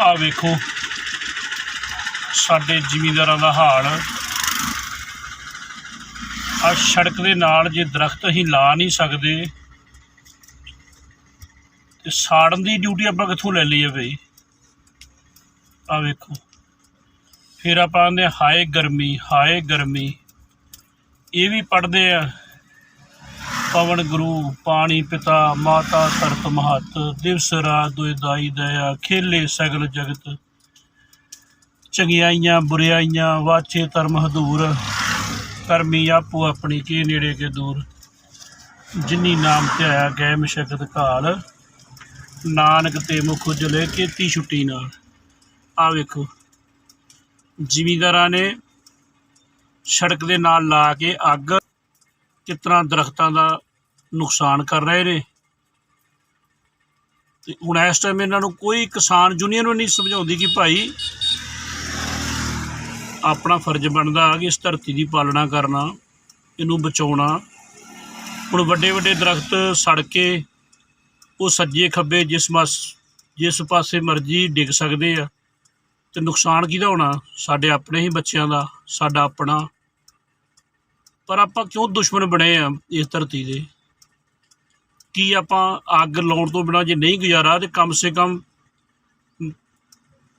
ਆ ਵੇਖੋ। ਸਾਡੇ ਜ਼ਿਮੀਂਦਾਰਾਂ ਦਾ ਹਾਲ। ਆ ਸੜਕ ਦੇ ਨਾਲ ਜੇ ਦਰਖਤ ਅਸੀਂ ਲਾ ਨਹੀਂ ਸਕਦੇ, ਤੇ ਸਾੜਨ ਦੀ ਡਿਊਟੀ ਆਪਾਂ ਕਿੱਥੋਂ ਲੈ ਲਈਏ ਬਈ? ਆ ਵੇਖੋ। ਫਿਰ ਆਪਾਂ ਆਂਦੇ, ਹਾਏ ਗਰਮੀ ਹਾਏ ਗਰਮੀ। ਇਹ ਵੀ ਪੜਦੇ ਆ। ਪਵਨ ਗੁਰੂ, ਪਾਣੀ ਪਿਤਾ, ਮਾਤਾ ਧਰਤ ਮਹਤ, ਦਿਵਸ ਰਾਤ ਦੁਇ ਦਾਈ ਦਇਆ, ਖੇਲੇ ਸਗਲ ਜਗਤ। ਚੰਗਿਆਈਆਂ, ਬੁਰਿਆਈਆਂ, ਵਾਚੇ ਧਰਮ ਹਦੂਰ। ਕਰਮੀ ਆਪੋ ਆਪਣੀ, ਕੇ ਨੇੜੇ ਕੇ ਦੂਰ। ਜਿਨੀ ਨਾਮ ਧਿਆਇਆ ਗਏ ਮਸ਼ਕਤ ਕਾਲ ਨਾਨਕ ਤੇ ਮੁਖ ਉਜਲੇ, ਕੀਤੀ ਛੁੱਟੀ ਨਾਲ ਆ ਵੇਖੋ। ਜ਼ਿਮੀਂਦਾਰਾਂ ਨੇ ਸੜਕ ਦੇ ਨਾਲ ਲਾ ਕੇ ਅੱਗ, ਕਿਸ ਤਰ੍ਹਾਂ ਦਰਖਤਾਂ ਦਾ ਨੁਕਸਾਨ ਕਰ ਰਹੇ ਨੇ। ਤੇ ਹੁਣ ਇਸ ਟਾਈਮ ਇਹਨਾਂ ਨੂੰ ਕੋਈ ਕਿਸਾਨ ਯੂਨੀਅਨ ਵੀ ਨਹੀਂ ਸਮਝਾਉਂਦੀ ਕਿ ਭਾਈ ਆਪਣਾ ਫਰਜ਼ ਬਣਦਾ ਕਿ ਇਸ ਧਰਤੀ ਦੀ ਪਾਲਣਾ ਕਰਨਾ, ਇਹਨੂੰ ਬਚਾਉਣਾ। ਹੁਣ ਵੱਡੇ ਵੱਡੇ ਦਰਖਤ ਸੜ ਕੇ ਉਹ ਸੱਜੇ ਖੱਬੇ ਜਿਸ ਮਸ, ਜਿਸ ਪਾਸੇ ਮਰਜ਼ੀ ਡਿੱਗ ਸਕਦੇ ਆ। ਤੇ ਨੁਕਸਾਨ ਕਿਹਦਾ ਹੋਣਾ? ਸਾਡੇ ਆਪਣੇ ਹੀ ਬੱਚਿਆਂ ਦਾ, ਸਾਡਾ ਆਪਣਾ। ਪਰ ਆਪਾਂ ਕਿਉਂ ਦੁਸ਼ਮਣ ਬਣੇ ਆ ਇਸ ਧਰਤੀ ਦੇ? ਕੀ ਆਪਾਂ ਅੱਗ ਲਾਉਣ ਤੋਂ ਬਿਨਾ ਜੇ ਨਹੀਂ ਗੁਜ਼ਾਰਾ, ਤੇ ਕਮ ਸੇ ਕਮ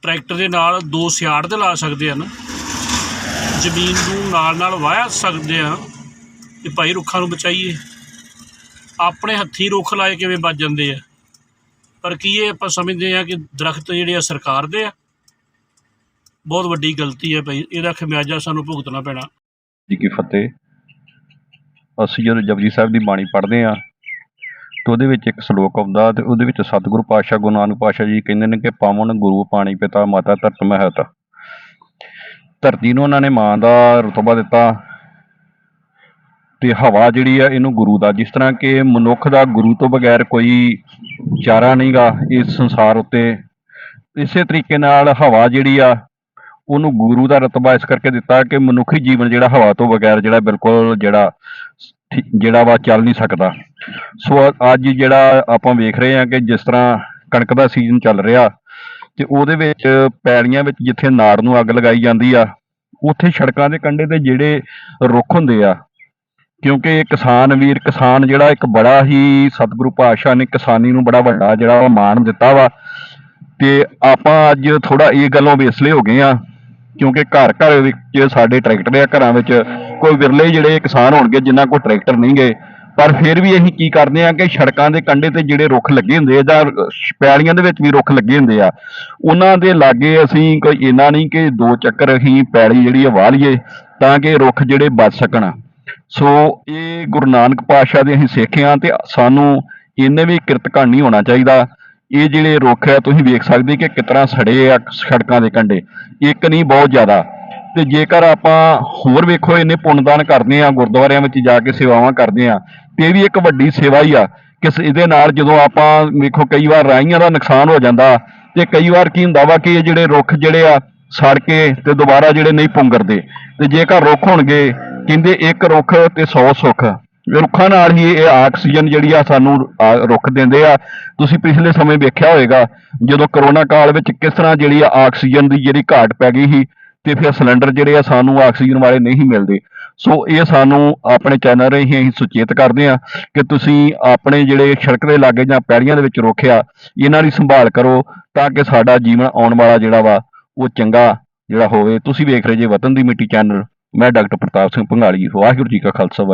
ਟਰੈਕਟਰ ਦੇ ਨਾਲ ਦੋ ਸਿਆੜ ਤੇ ਲਾ ਸਕਦੇ ਹਨ। ਜ਼ਮੀਨ ਨੂੰ ਨਾਲ ਨਾਲ ਵਾਹ ਸਕਦੇ ਆ ਕਿ ਭਾਈ ਰੁੱਖਾਂ ਨੂੰ ਬਚਾਈਏ। ਆਪਣੇ ਹੱਥੀ ਰੁੱਖ ਲਾਏ ਕਿਵੇਂ ਬਚ ਜਾਂਦੇ ਆ? ਪਰ ਕੀ ਇਹ ਆਪਾਂ ਸਮਝਦੇ ਆ ਕਿ ਦਰਖਤ ਜਿਹੜੇ ਆ ਸਰਕਾਰ ਦੇ ਆ? ਬਹੁਤ ਵੱਡੀ ਗਲਤੀ ਹੈ ਭਾਈ, ਇਹਦਾ ਖਮਿਆਜਾ ਸਾਨੂੰ ਭੁਗਤਣਾ ਪੈਣਾ। ਜੀ ਕੀ ਫਤਿਹ। ਅਸੀਂ ਜਦੋਂ ਜਪਜੀ ਸਾਹਿਬ ਦੀ ਬਾਣੀ ਪੜ੍ਹਦੇ ਆ ਤੇ ਉਹਦੇ ਵਿੱਚ ਇੱਕ ਸ਼ਲੋਕ ਆਉਂਦਾ ਤੇ ਉਹਦੇ ਵਿੱਚ ਸਤਿਗੁਰੂ ਪਾਤਸ਼ਾਹ ਗੁਰੂ ਨਾਨਕ ਪਾਤਸ਼ਾਹ ਜੀ ਕਹਿੰਦੇ ਨੇ ਕਿ ਪਾਵਨ ਗੁਰੂ ਪਾਣੀ ਪਿਤਾ ਮਾਤਾ ਧਰਤ ਮਹਤ। ਧਰਤੀ ਨੂੰ ਉਹਨਾਂ ਨੇ ਮਾਂ ਦਾ ਰਤਬਾ ਦਿੱਤਾ ਤੇ ਹਵਾ ਜਿਹੜੀ ਆ ਇਹਨੂੰ ਗੁਰੂ ਦਾ, ਜਿਸ ਤਰ੍ਹਾਂ ਕਿ ਮਨੁੱਖ ਦਾ ਗੁਰੂ ਤੋਂ ਬਗੈਰ ਕੋਈ ਚਾਰਾ ਨਹੀਂਗਾ ਇਸ ਸੰਸਾਰ ਉੱਤੇ। ਇਸੇ ਤਰੀਕੇ ਨਾਲ ਹਵਾ ਜਿਹੜੀ ਆ ਉਹਨੂੰ ਗੁਰੂ ਦਾ ਰਤਬਾ ਇਸ ਕਰਕੇ ਦਿੱਤਾ ਕਿ ਮਨੁੱਖੀ ਜੀਵਨ ਜਿਹੜਾ ਹਵਾ ਤੋਂ ਬਗੈਰ ਜਿਹੜਾ ਬਿਲਕੁਲ ਜਿਹੜਾ ਜਿਹੜਾ ਵਾ ਚੱਲ ਨਹੀਂ ਸਕਦਾ। ਸੋ ਅੱਜ ਜਿਹੜਾ ਆਪਾਂ ਵੇਖ ਰਹੇ ਹਾਂ ਕਿ ਜਿਸ ਤਰ੍ਹਾਂ ਕਣਕ ਦਾ ਸੀਜ਼ਨ ਚੱਲ ਰਿਹਾ ਤੇ ਉਹਦੇ ਵਿੱਚ ਪੈਲੀਆਂ ਵਿੱਚ ਜਿੱਥੇ ਨਾੜ ਨੂੰ ਅੱਗ ਲਗਾਈ ਜਾਂਦੀ ਆ, ਉੱਥੇ ਸੜਕਾਂ ਦੇ ਕੰਢੇ ਤੇ ਜਿਹੜੇ ਰੁੱਖ ਹੁੰਦੇ ਆ, ਕਿਉਂਕਿ ਕਿਸਾਨ ਵੀਰ, ਕਿਸਾਨ ਜਿਹੜਾ ਇੱਕ ਬੜਾ ਹੀ ਸਤਿਗੁਰੂ ਪਾਤਸ਼ਾਹ ਨੇ ਕਿਸਾਨੀ ਨੂੰ ਬੜਾ ਵੱਡਾ ਜਿਹੜਾ ਵਾ ਮਾਣ ਦਿੱਤਾ ਵਾ। ਤੇ ਆਪਾਂ ਅੱਜ ਥੋੜਾ ਇਹ ਗੱਲੋਂ ਵੇਸਲੇ ਹੋ ਗਏ ਆ ਕਿਉਂਕਿ ਘਰ ਘਰ ਵਿੱਚ ਸਾਡੇ ਟਰੈਕਟਰ ਆ, ਘਰਾਂ ਵਿੱਚ ਕੋਈ ਵਿਰਲੇ ਜਿਹੜੇ ਕਿਸਾਨ ਹੋਣਗੇ, ਜਿਨ੍ਹਾਂ ਕੋਲ ਟਰੈਕਟਰ ਨਹੀਂ ਗਏ, ਪਰ ਫਿਰ ਵੀ ਅਸੀਂ ਕੀ ਕਰਦੇ ਆ ਕਿ ਸੜਕਾਂ ਦੇ ਕੰਢੇ ਤੇ ਜਿਹੜੇ ਰੁੱਖ ਲੱਗੇ ਹੁੰਦੇ ਆ, ਜਾਂ ਪੈਲੀਆਂ ਦੇ ਵਿੱਚ ਵੀ ਰੁੱਖ ਲੱਗੇ ਹੁੰਦੇ ਆ, ਉਹਨਾਂ ਦੇ ਲਾਗੇ ਅਸੀਂ ਕੋਈ ਇੰਨਾ ਨਹੀਂ ਕਿ ਦੋ ਚੱਕਰ ਅਸੀਂ ਪੈਲੀ ਜਿਹੜੀ ਆ ਵਾਹ ਲਈਏ, ਤਾਂ ਕਿ ਰੁੱਖ ਜਿਹੜੇ ਬਚ ਸਕਣ। ਸੋ ਇਹ ਗੁਰੂ ਨਾਨਕ ਪਾਤਸ਼ਾਹ ਦੇ ਅਸੀਂ ਸਿੱਖ ਹਾਂ ਤੇ ਸਾਨੂੰ ਇਹਨੇ ਵੀ ਕਿਰਤਕਣ ਨਹੀਂ ਹੋਣਾ ਚਾਹੀਦਾ। ਇਹ ਜਿਹੜੇ ਰੁੱਖ ਹੈ ਤੁਸੀਂ ਵੇਖ ਸਕਦੇ ਕਿ ਕਿਤਨਾ ਸੜੇ ਆ ਸੜਕਾਂ ਦੇ ਕੰਢੇ। ਇੱਕ ਨਹੀਂ, ਬਹੁਤ ਜ਼ਿਆਦਾ। ਤੇ ਜੇਕਰ ਆਪਾਂ ਹੋਰ ਵੇਖੋ ਇਹਨੇ ਪੁੰਨਦਾਨ ਕਰਦੇ ਆ, ਗੁਰਦੁਆਰਿਆਂ ਵਿੱਚ ਜਾ ਕੇ ਸੇਵਾਵਾਂ ਕਰਦੇ ਆ, ਤੇ ਇਹ ਵੀ ਇੱਕ ਵੱਡੀ ਸੇਵਾ ਹੀ ਆ। ਕਿ ਇਹਦੇ ਨਾਲ ਜਦੋਂ ਆਪਾਂ ਵੇਖੋ ਕਈ ਵਾਰ ਰਾਹੀਆਂ ਦਾ ਨੁਕਸਾਨ ਹੋ ਜਾਂਦਾ, ਤੇ ਕਈ ਵਾਰ ਕੀ ਹੁੰਦਾ ਵਾ ਕਿ ਇਹ ਜਿਹੜੇ ਰੁੱਖ ਜਿਹੜੇ ਆ ਸੜ ਕੇ ਤੇ ਦੁਬਾਰਾ ਜਿਹੜੇ ਨਹੀਂ ਪੁੰਗਰਦੇ। ਤੇ ਜੇਕਰ ਰੁੱਖ ਹੋਣਗੇ, ਕਹਿੰਦੇ ਇੱਕ ਰੁੱਖ ਤੇ 100 ਸੁੱਖ। ਰੁੱਖਾਂ ਨਾਲ ਹੀ ਇਹ ਆਕਸੀਜਨ ਜਿਹੜੀ ਆ ਸਾਨੂੰ ਰੁੱਖ ਦਿੰਦੇ ਆ। ਤੁਸੀਂ ਪਿਛਲੇ ਸਮੇਂ ਵੇਖਿਆ ਹੋਵੇਗਾ, ਜਦੋਂ ਕਰੋਨਾ ਕਾਲ ਵਿੱਚ ਕਿਸ ਤਰ੍ਹਾਂ ਜਿਹੜੀ ਆ ਆਕਸੀਜਨ ਦੀ ਜਿਹੜੀ ਘਾਟ ਪੈ ਗਈ ਸੀ ਤੇ ਫਿਰ ਸਿਲੰਡਰ ਜਿਹੜੇ ਆ ਸਾਨੂੰ ਆਕਸੀਜਨ ਵਾਲੇ ਨਹੀਂ ਮਿਲਦੇ। ਸੋ ਇਹ ਸਾਨੂੰ ਆਪਣੇ ਚੈਨਲ ਰਾਹੀਂ ਅਸੀਂ ਸੁਚੇਤ ਕਰਦੇ ਆ ਕਿ ਤੁਸੀਂ ਆਪਣੇ ਜਿਹੜੇ ਸੜਕ ਦੇ ਲਾਗੇ ਜਾਂ ਪੈੜੀਆਂ ਦੇ ਵਿੱਚ ਰੋਕਿਆ, ਇਹਨਾਂ ਦੀ ਸੰਭਾਲ ਕਰੋ ਤਾਂ ਕਿ ਸਾਡਾ ਜੀਵਨ ਆਉਣ ਵਾਲਾ ਜਿਹੜਾ ਵਾ, ਉਹ ਚੰਗਾ ਜਿਹੜਾ ਹੋਵੇ। ਤੁਸੀਂ ਵੇਖ ਰਹੇ ਜੇ ਵਤਨ ਦੀ ਮਿੱਟੀ ਚੈਨਲ, ਮੈਂ ਡਾਕਟਰ ਪ੍ਰਤਾਪ ਸਿੰਘ ਭੰਗਾਲੀ ਵਾਹਿਗੁਰੂ ਜੀ ਕਾ ਖਾਲਸਾ, ਵਾਹਿਗੁਰੂ।